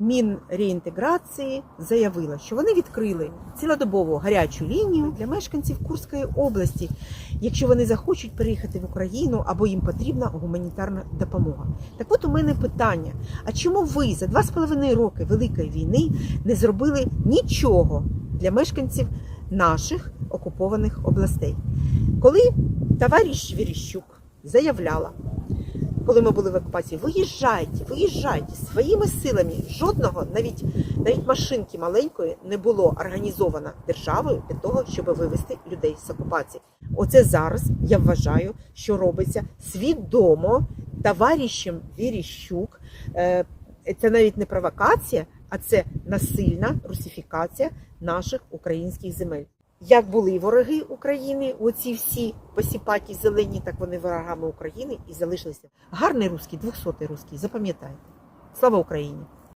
Мінреінтеграції заявила, що вони відкрили цілодобову гарячу лінію для мешканців Курської області, якщо вони захочуть переїхати в Україну або їм потрібна гуманітарна допомога. Так от у мене питання: а чому ви за два з половиною роки Великої війни не зробили нічого для мешканців наших окупованих областей? Коли товариш Віріщук заявляла, коли ми були в окупації, виїжджайте, виїжджайте своїми силами. Жодного, навіть навіть машинки маленької не було організовано державою для того, щоб вивести людей з окупації. Оце зараз я вважаю, що робиться свідомо товаришем Віріщук. Е, Це навіть не провокація, а це насильна русифікація наших українських земель. Як були вороги України, оці всі посіпаті зелені, так вони ворогами України і залишилися. Гарний русський, двохсотий русський, запам'ятайте. Слава Україні!